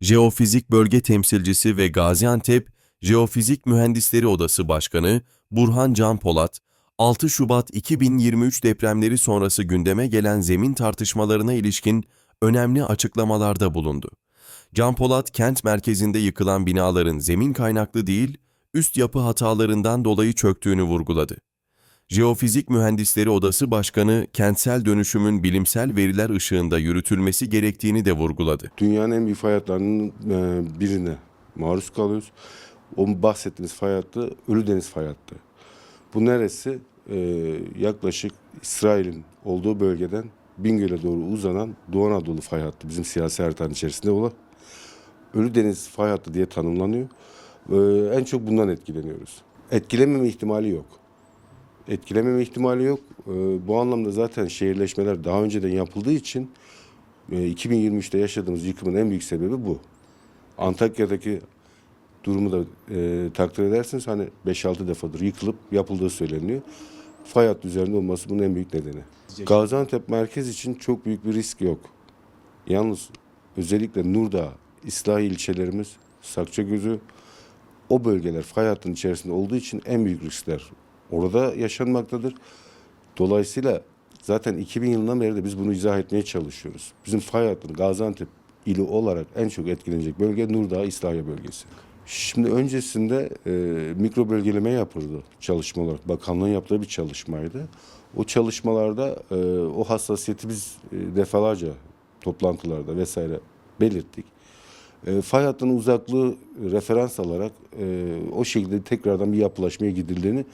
Jeofizik Bölge Temsilcisi ve Gaziantep Jeofizik Mühendisleri Odası Başkanı Burhan Can Polat, 6 Şubat 2023 depremleri sonrası gündeme gelen zemin tartışmalarına ilişkin önemli açıklamalarda bulundu. Can Polat, kent merkezinde yıkılan binaların zemin kaynaklı değil, üst yapı hatalarından dolayı çöktüğünü vurguladı. Jeofizik Mühendisleri Odası Başkanı, kentsel dönüşümün bilimsel veriler ışığında yürütülmesi gerektiğini de vurguladı. Dünyanın en büyük fay e, birine maruz kalıyoruz. O bahsettiğiniz fay hattı Ölüdeniz fay hattı. Bu neresi? E, yaklaşık İsrail'in olduğu bölgeden Bingöl'e doğru uzanan Doğu Anadolu fay hattı. Bizim siyasi haritanın içerisinde olan. Ölüdeniz fay hattı diye tanımlanıyor. E, en çok bundan etkileniyoruz. Etkilememe ihtimali yok. Etkilememe ihtimali yok. E, bu anlamda zaten şehirleşmeler daha önceden yapıldığı için e, 2023'te yaşadığımız yıkımın en büyük sebebi bu. Antakya'daki durumu da e, takdir edersiniz. Hani 5-6 defadır yıkılıp yapıldığı söyleniyor. Fay hattı üzerinde olması bunun en büyük nedeni. Gaziantep merkez için çok büyük bir risk yok. Yalnız özellikle Nurdağ, İslahi ilçelerimiz, Sakçagözü o bölgeler fay hattının içerisinde olduğu için en büyük riskler orada yaşanmaktadır. Dolayısıyla zaten 2000 yılından beri de biz bunu izah etmeye çalışıyoruz. Bizim fay hattının Gaziantep ili olarak en çok etkilenecek bölge Nurdağ İslahiye bölgesi. Şimdi öncesinde e, mikro bölgeleme yapıldı çalışma olarak. Bakanlığın yaptığı bir çalışmaydı. O çalışmalarda e, o hassasiyeti biz e, defalarca toplantılarda vesaire belirttik. E, fay hattının uzaklığı referans alarak e, o şekilde tekrardan bir yapılaşmaya gidildiğini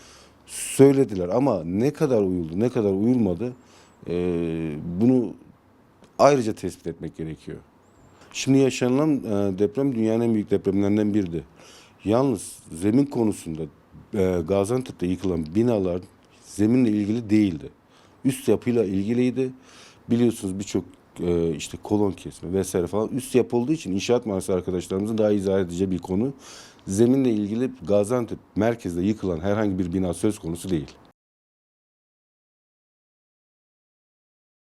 söylediler. Ama ne kadar uyuldu, ne kadar uyulmadı e, bunu ayrıca tespit etmek gerekiyor. Şimdi yaşanılan e, deprem dünyanın en büyük depremlerinden biridir. Yalnız zemin konusunda e, Gaziantep'te yıkılan binalar zeminle ilgili değildi. Üst yapıyla ilgiliydi. Biliyorsunuz birçok e, işte kolon kesme vesaire falan üst yapı olduğu için inşaat mühendisi arkadaşlarımızın daha izah edeceği bir konu. Zeminle ilgili Gaziantep merkezde yıkılan herhangi bir bina söz konusu değil.